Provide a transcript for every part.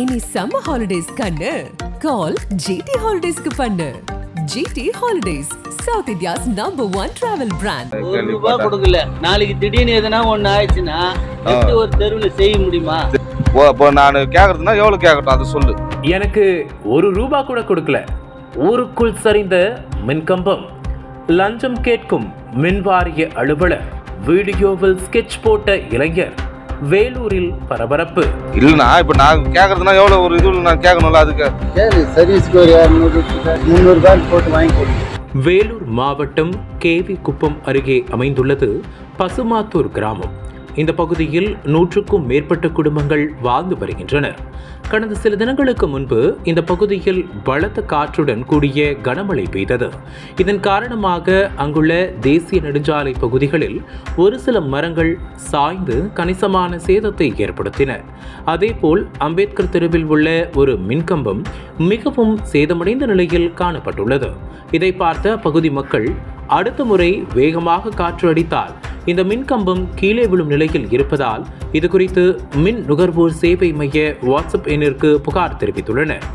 இனி summer holidays கண்ணு. கால் GT ஹாலிடேஸ்க்கு பண்ணு. GT holidays south India's number one travel brand ஒரு ரூபா கொடுக்கல. நாளைக்கு திடீர்னு எதனா ஒண்ணு ஆயிடுச்சுன்னா எப்படி ஒரு தெருவுல செய்ய முடியுமா? ஓ இப்போ நான் கேட்கறதுனா எவ்வளோ கேட்கட்டும் அதை சொல்லு. எனக்கு ஒரு ரூபா கூட கொடுக்கல. ஊருக்குள் சரிந்த மின்கம்பம் லஞ்சம் கேட்கும் மின்வாரிய அலுவலர் வீடியோவில் ஸ்கெட்ச் போட்ட இளைஞர் வேலூரில் பரபரப்பு. இல்லைண்ணா இப்போ நான் கேட்கறதுனா எவ்வளோ ஒரு இது நான் கேட்கணும்ல அதுக்கு. சரி சர்வீஸ்க்கு ஒரு முந்நூறு போட்டு வாங்கி வேலூர் மாவட்டம் கேவி குப்பம் அருகே அமைந்துள்ளது பசுமாத்தூர் கிராமம். இந்த பகுதியில் நூற்றுக்கும் மேற்பட்ட குடும்பங்கள் வாழ்ந்து வருகின்றனர் கடந்த சில தினங்களுக்கு முன்பு இந்த பகுதியில் பலத்த காற்றுடன் கூடிய கனமழை பெய்தது. இதன் காரணமாக அங்குள்ள தேசிய நெடுஞ்சாலை பகுதிகளில் ஒரு சில மரங்கள் சாய்ந்து கணிசமான சேதத்தை ஏற்படுத்தின. அதேபோல் அம்பேத்கர் தெருவில் உள்ள ஒரு மின்கம்பம் மிகவும் சேதமடைந்த நிலையில் காணப்பட்டுள்ளது. இதை பார்த்த பகுதி மக்கள் அடுத்த முறை வேகமாக காற்று அடித்தால் இந்த மின்கம்பம் கீழே விழும் நிலையில் இருப்பதால் இது குறித்து மின் நுகர்வோர் சேவை மைய வாட்ஸ்அப் எண்ணிற்கு புகார் தெரிவித்துள்ளனர்.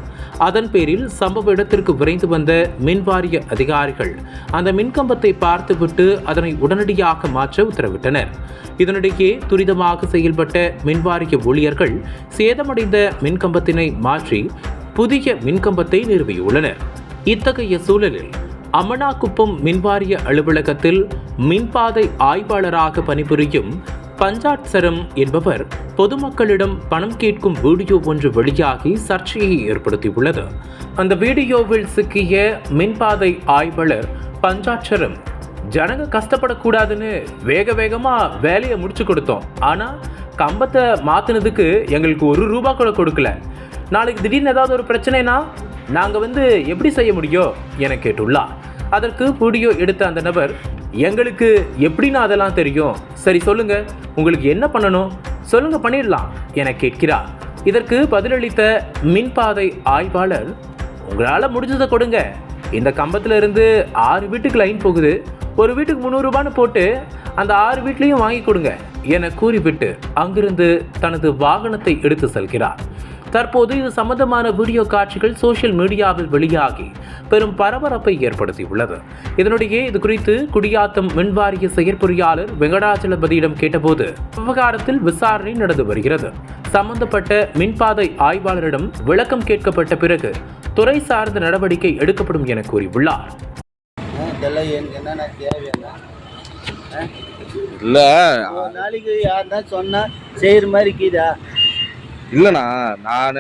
அதன் பேரில் சம்பவ இடத்திற்கு விரைந்து வந்த மின்வாரிய அதிகாரிகள் அந்த மின்கம்பத்தை பார்த்துவிட்டு அதனை உடனடியாக மாற்ற உத்தரவிட்டனர். இதனிடையே துரிதமாக செயல்பட்ட மின்வாரிய ஊழியர்கள் சேதமடைந்த மின்கம்பத்தினை மாற்றி புதிய மின்கம்பத்தை நிறுவியுள்ளனர். இத்தகைய சூழலில் அமனாக்குப்பம் மின்வாரிய அலுவலகத்தில் மின்பாதை ஆய்வாளராக பணிபுரியும் பஞ்சாட் சரம் என்பவர் பொதுமக்களிடம் பணம் கேட்கும் வீடியோ ஒன்று வெளியாகி சர்ச்சையை ஏற்படுத்தியுள்ளது. அந்த வீடியோவில் சிக்கிய மின்பாதை ஆய்வாளர் பஞ்சாட்சரம் ஜனங்க கஷ்டப்படக்கூடாதுன்னு வேக வேகமாக வேலையை முடிச்சு கொடுத்தோம். ஆனால் கம்பத்தை மாற்றினதுக்கு எங்களுக்கு ஒரு ரூபா கூட கொடுக்கல. நாளைக்கு திடீர்னு ஏதாவது ஒரு பிரச்சனைனா நாங்கள் வந்து எப்படி செய்ய முடியும் என கேட்டுள்ளார் அதற்கு வீடியோ எடுத்த அந்த நபர் எங்களுக்கு எப்படின்னு அதெல்லாம் தெரியும். சரி சொல்லுங்க. உங்களுக்கு என்ன பண்ணணும்? சொல்லுங்க பண்ணிடலாம் என கேட்கிறார். இதற்கு பதிலளித்த மின்பாதை ஆய்வாளர் உங்களால் முடிஞ்சதை கொடுங்க. இந்த கம்பத்திலிருந்து ஆறு வீட்டுக்கு லைன் போகுது. ஒரு வீட்டுக்கு முந்நூறுரூபான்னு போட்டு அந்த ஆறு வீட்லேயும் வாங்கி கொடுங்க. என கூறிவிட்டு அங்கிருந்து தனது வாகனத்தை எடுத்து செல்கிறார். தற்போது இது சம்பந்தமான வீடியோ காட்சிகள் சோசியல் மீடியாவில் வெளியாகி பெரும் பரபரப்பை ஏற்படுத்தியுள்ளது. இதனிடையே இது குறித்து குடியாத்தம் மின்வாரிய செயற்பொறியாளர் வெங்கடாச்சலபதியிடம் கேட்டபோது விவகாரத்தில் விசாரணை நடந்து வருகிறது. சம்பந்தப்பட்ட மின்பாதை ஆய்வாளரிடம் விளக்கம் கேட்கப்பட்ட பிறகு துறை சார்ந்த நடவடிக்கை எடுக்கப்படும் என கூறியுள்ளார். இல்லை. நாளைக்கு யார் தான் சொன்னா செய்யற மாதிரி இருக்குதா? இல்லைண்ணா நான்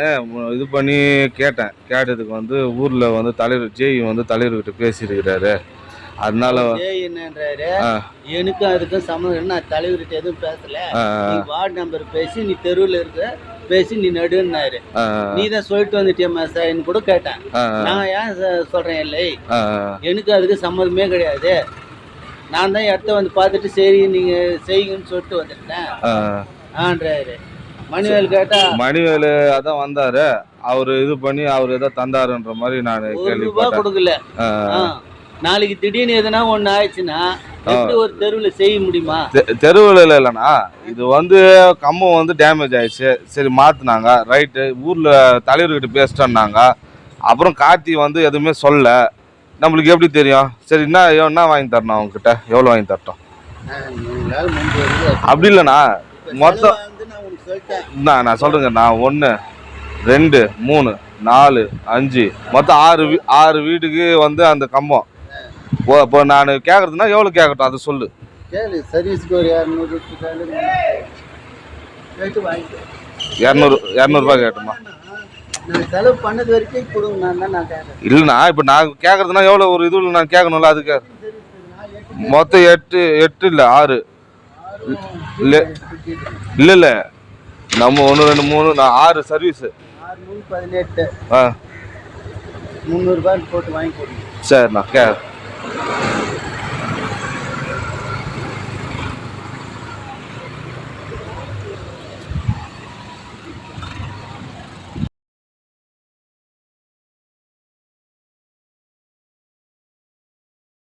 இது பண்ணி கேட்டேன். கேட்டதுக்கு வந்து ஊரில் வந்து தலைவர் ஜேஇ வந்து தலைவர்கிட்ட பேசியிருக்கிறாரு. அதனால என்னன்றாரு? எனக்கும் அதுக்கும் சம்மந்தம் நான் தலைவர்கிட்ட எதுவும் பேசல. வார்டு நம்பர் பேசி நீ தெருவில் இருக்க பேசி நீ நடுன்னாரு. நீ தான் சொல்லிட்டு வந்துட்டியம்மா சார்னு கூட கேட்டேன். நான் ஏன் சொல்றேன் இல்லை? எனக்கு அதுக்கு சம்மந்தமே கிடையாது. நான் தான் இடத்த வந்து பார்த்துட்டு சரி நீங்க செய்யுங்கன்னு சொல்லிட்டு வந்துட்டேன். ஆ. ஆன்றாரு. மணிவேல் கேட்டா மணிவேலு அதான் வந்தாரு. அவர் இது பண்ணி அவர் ஏதோ தந்தாருன்ற மாதிரி நான் கேள்விப்பட்டேன். கொடுக்கல. நாளைக்கு திடீர்னு எதனா ஒண்ணு ஆயிடுச்சுன்னா ஒரு தெருவில் செய்ய முடியுமா? தெருவுல இல்லைண்ணா. இது வந்து கம்பம் வந்து டேமேஜ் ஆயிடுச்சு. சரி மாத்துனாங்க. ரைட்டு ஊர்ல தலைவர்கிட்ட பேசிட்டோன்னாங்க. அப்புறம் கார்த்தி வந்து எதுவுமே சொல்ல நம்மளுக்கு எப்படி தெரியும்? சரி என்ன என்ன வாங்கி தரணும் அவங்ககிட்ட? எவ்வளோ வாங்கி தரட்டும்? அப்படி இல்லைண்ணா. மொத்தம் நான் நான் நான் ஒன்று ரெண்டு மூணு நாலு அஞ்சு மொத்தம் ஆறு வீ ஆறு வீட்டுக்கு வந்து அந்த கம்பம். ஓ இப்போ நான் கேட்கறதுனா எவ்வளோ கேட்கட்டும் அதை சொல்லு. சர்வீஸ்க்கு ஒரு இரநூறு இரநூறுபா கேட்டுமா? நான் செலவு பண்ணது வரைக்கும் கொடுங்க நான் தான் நான் கேட்குறேன். இல்லைண்ணா இப்போ நான் கேட்கறதுனா எவ்வளோ ஒரு இதுல நான் கேட்கணும்ல அதுக்கு. மொத்தம் எட்டு எட்டு இல்லை ஆறு. இல்லை இல்லை இல்லை. நம்ம ஒன்று ரெண்டு மூணு நான் ஆறு சர்வீஸு ஆறு மூணு பதினெட்டு. ஆ. முந்நூறுபான்னு போட்டு வாங்கி கொடுங்க. சரிண்ணா கே.